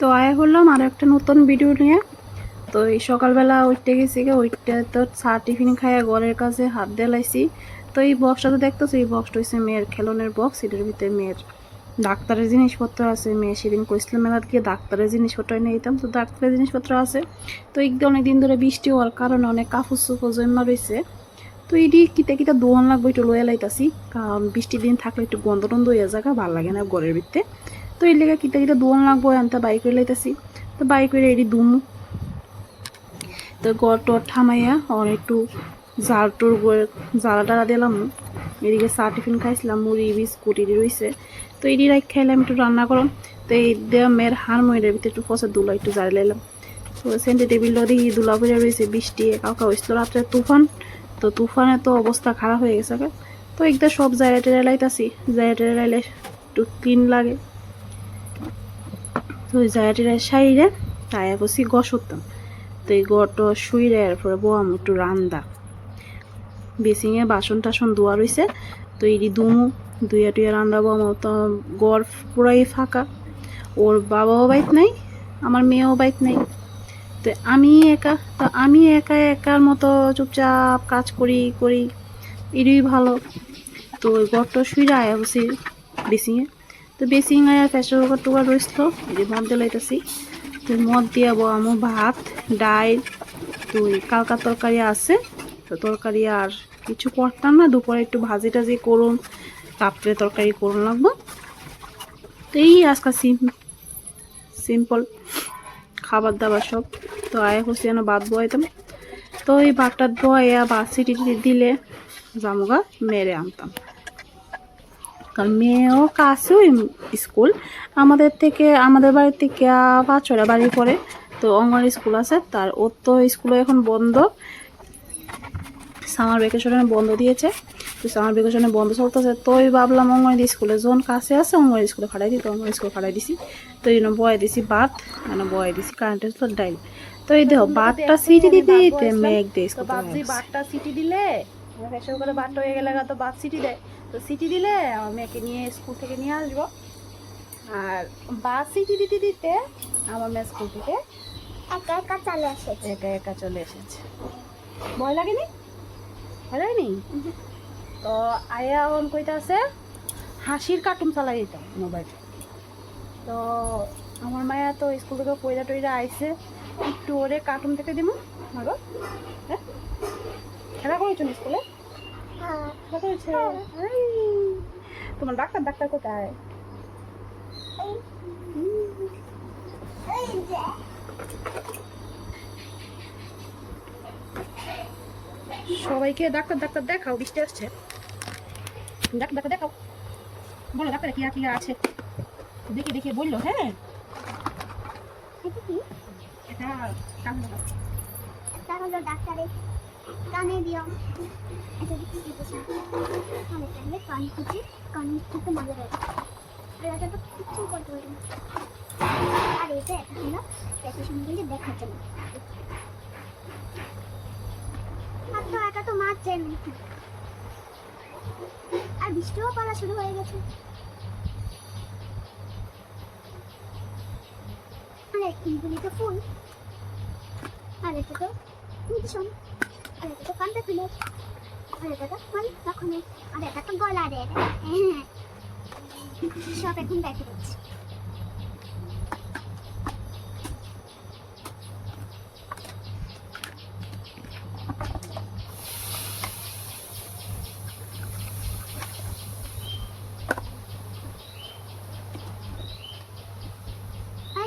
তো আয় হলাম আর একটা নতুন ভিডিও নিয়ে। তো এই সকালবেলা উঠতে গেছি গে ওইটা তো চা টিফিন খাইয়া ঘরের কাছে হাত দেলাইছি। তো এই বক্সটা তো দেখতেছো, এই বক্সটা হচ্ছে মেয়ের খেলনের বক্স এটার ভিতরে মেয়ের ডাক্তারের জিনিসপত্র আছে। মেয়ে সেদিন কইছিলাম মেলাত গিয়ে ডাক্তারের জিনিসপত্র এনে দিতাম। তো ডাক্তারের জিনিসপত্র আছে। তো এই অনেক দিন ধরে বৃষ্টি হওয়ার কারণে অনেক কাপড় চোপড় জমা রয়েছে তো এটি কিতা কিতা দোয়ান লাগবে একটু লয়ে লাইতাছি। কারণ বৃষ্টির দিন থাকলে একটু গন্ধ টন্ধ হয়ে জায়গা ভালো লাগে না ঘরের ভিতরে। তো এই লেগে কিতা কিতা দোয়ান লাগবো আনতে বাইক করে লাইতাছি। তো বাইক করে এটি দুমু। তো গড় টর ঠামাইয়া আর একটু জাল টুর জ্বালা টালা দিলাম। এদিকে চা টিফিন খাইছিলাম, মুড়ি, বিস্কুট এটি রয়েছে তো এটি রাখ খাইলাম, একটু রান্না করলাম তো এই দেওয়া মেয়ের হার ময়ূরের ভিতরে একটু ফসে দুলা একটু জারি লাইলাম। তো সেন্টি টেবিল দেখি দুলা করে রয়েছে বৃষ্টি কাউকা হয়েছিল রাত্রে তুফান। তো তুফানে তো অবস্থা খারাপ হয়ে গেছে। তো একদম সব জায়গা টেরে লাইতাছি। জায়গা টেরে লাইলে একটু ক্লিন লাগে। তো ওই জায়গা টেরে সাইরে তাই বসি গস উঠতাম তো এই গড়টা শুইরে এরপরে বম একটু রান্দা। বেসিংয়ে বাসন টাসন ধোয়া রয়েছে তো এটি দুমু দুইয়া টুইয়া রান্না বম তো গড় পুরাই ফাঁকা। ওর বাবাও বাইত নাই, আমার মেয়েও বাইত নাই। তো আমি একা, তো আমি একা একার মতো চুপচাপ কাজ করি করি এরই ভালো। তো ওই গড়টা শুইরা আয়া বসি বেসিংয়ে। তো বেসিং আয়া প্রেসার কুকার টুকার রয়েছিল এই মদ দিলাইতেছি তো মদ দিয়া আমু ভাত ডাল তো কালকা তরকারি আছে, তো তরকারি আর কিছু করতাম না, দুপুরে একটু ভাজি টাজি করুন, রাত্রে তরকারি করুন লাগবো। তো এই আজকাল সিম, সিম্পল খাবার দাবার সব। তো আয় হচ্ছে যেন ভাত বয়াইতাম। তো এই ভাতটা বয়া বা সিটি দিলে জামুগা মেরে আনতাম। কারণ মেয়েও কাছেও স্কুল। আমাদের থেকে আমাদের বাড়ির থেকে পাঁচ ছটা বাড়ি পড়ে। তো অঙ্গনওয়াড়ি স্কুল আছে তার ওর তো স্কুলে এখন বন্ধ। সামার ভ্যাকেশনে বন্ধ দিয়েছে। তো সামার ভ্যাকেশনে বন্ধ চলতেছে। তো ওই ভাবলাম অঙ্গনওয়াড়ি স্কুলে যখন কাছে আছে অঙ্গনওয়াড়ি স্কুলে ফাটাই দিই। তো অঙ্গনওয়াড়ি স্কুলে ফাটাই দিছি। তো এই জন্য বয়ে দিছি ভাত মানে বয়ে দিছি কারেন্টের তো ডাইল তো এই দেখো ভাতটা সিটি দিতে মেঘ দিয়ে তো বাপজি সিটি দিলে প্রেশার করে বাটটা হয়ে গেলে তো বাদ সিটি দেয়। তো সিটি দিলে আমার মেয়েকে নিয়ে স্কুল থেকে নিয়ে আসব। আর বাস সিটি দিতে দিতে আমার মেয়ে স্কুল থেকে একা একা চলে এসেছে। একা একা চলে এসেছে। ভয় লাগেনি? ভয় লাগেনি? তো আয়া অন কইতে আছে হাসির কার্টুন চালাই দিতাম মোবাইল তো আমার মায়া তো স্কুল থেকে পয়লা টইরা আইসে একটু ওরে কার্টুন থেকে দিব মাগো। হ্যাঁ? খেলা করেছেন স্কুলে? হ্যাঁ। খেলা করেছে? এই, তোমার ডাক্তার ডাক্তার কোথায়? সবাইকে ডাক্তার ডাক্তার দেখাও বৃষ্টি আসছে। ডাক্তার ডাক্তার দেখাও। বলো ডাক্তার কি আর কি আছে? দেখে দেখে বলল হ্যাঁ। এটা। হলো ডাক্তারের কানে দিও। এটা দিতেছে কানে খুঁজে কান থেকে মজা আর এটা তো করতে পারি আর এটা গুলি দেখার জন্য। আর তো না আর বৃষ্টিও পড়া শুরু হয়ে গেছে। আরে এইগুলি তো ফুল। আর এটা তো মিশন কান্তা ফুলের এটা তো তো গলা রে সব এখন দেখে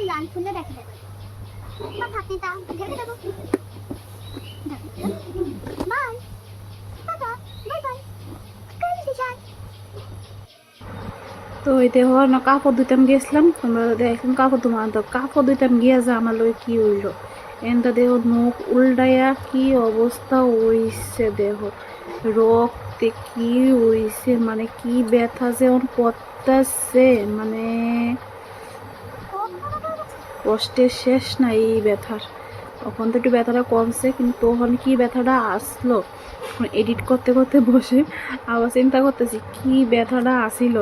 লাল ফুলে দেখে দেবো বা থাকতে তা দেখে দেবো তো ওই দেহ না কাপড় ধুইতাম গিয়েছিলাম তোমরা দেখলাম কাপড় ধুমা তো কাপড় ধুইতাম গিয়ে যা আমার লোক কি হইল? এনটা দেহ মুখ উল্টাইয়া কি অবস্থা হইছে দেহ রক্তে কি হইছে মানে কি ব্যথা যে ওর করতেছে মানে কষ্টের শেষ না এই ব্যথার। তখন তো একটু ব্যথাটা কমছে, কিন্তু তখন কি ব্যথাটা আসলো? এডিট করতে করতে বসে আবার চিন্তা করতেছি, কি ব্যথাটা আসিল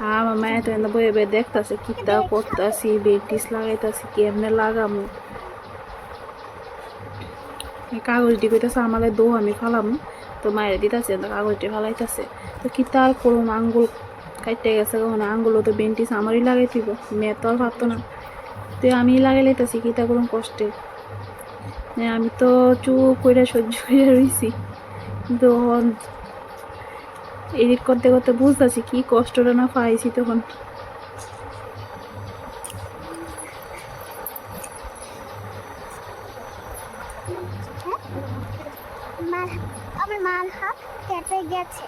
হ্যাঁ আমার মায়ের তো এনে বয়ে বয়ে দেখতাছে কিতা করতাছি বেটিস লাগাইতাছি, কেমনে লাগামু? কাগজটি কইতাছে, আমার দো, আমি ফালাম। তো মায়ের দিতাছে কাগজটি ফালাইতাছে। তো কিতা আর করুম, আঙ্গুল কাটতে গেছে কখন? আঙ্গুলও তো বেন্টিস আমারই লাগাই দিব, মেয়ে তো আর পারতো না। তো আমি লাগাই লাইতাছি কিতা করুম কষ্টে। আমি তো চুপ করে সহ্য করে রইছি। কিন্তু এডিট করতে করতে বুঝতেছি কি কষ্টটা না পাইছি তখন। মার আমার মার হাত কেটে গেছে।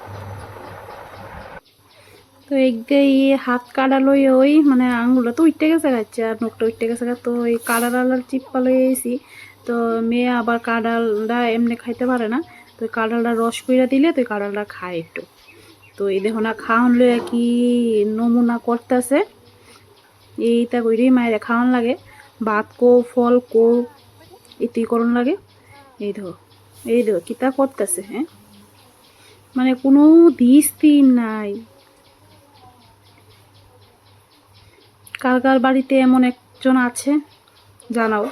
তো একদিকে হাত কাটা লই ওই মানে আঙুলটা তো উঠতে গেছে গাচ্ছে আর নখটা উঠতে গেছে তো ওই কাডাল আলার চিপ্পা লই এসি তো মেয়ে আবার কাডালটা এমনি খাইতে পারে না। তো কাডালটা রস কইরা দিলে তো কাডালটা খায় একটু। তো এই দেখো না, খাওয়ান লইয়া কি নমুনা করতেছে। এইটা কইরেই মায়ের খাওয়ান লাগে। ভাত কো, ফল কো এটি করণ লাগে। এই দেখো এই দেখো কিতা করতেছে হ্যাঁ? মানে কোনো দিস নাই। কার কার বাড়িতে এমন একজন আছে? জানাও।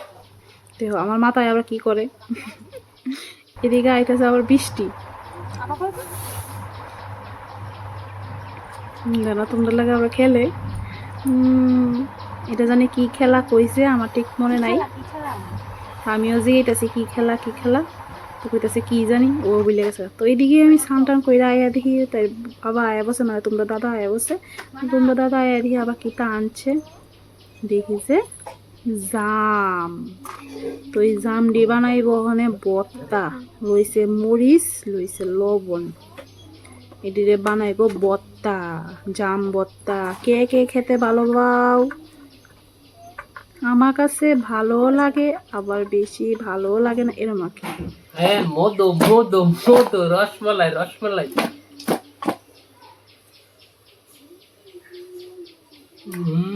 দেখো আমার মাথায় আবার কি করে? এদিকে আইতেছে আবার বৃষ্টি। জানা তোমরা লাগে আবার খেলে? এটা জানি কি খেলা কইছে আমার ঠিক মনে নাই? আমিও জিজ্ঞেস কি খেলা কি খেলা? তো কইতাছে, কি জানি? ও বলে গেছে। তো এইদিকে আমি স্নান টান কইরা আয়া দেখি, তাই আবার আয়া বসে মানে তোমরা দাদা আয়া বসে। তোমরা দাদা আয়া দেখি আবার কিতা আনছে। দেখি যে, জাম। তো এই জাম দি বানাইব ওখানে বত্তা, লইছে মরিচ, লইছে লবণ। এদিকে বানাইব বত্তা, জাম বত্তা। কে কে খেতে ভালো পাও? আমার কাছে ভালো লাগে, আবার বেশি ভালো লাগে না, এরম আর হ্যাঁ মধু মধু মধু, রসমালাই রসমালাই। হুম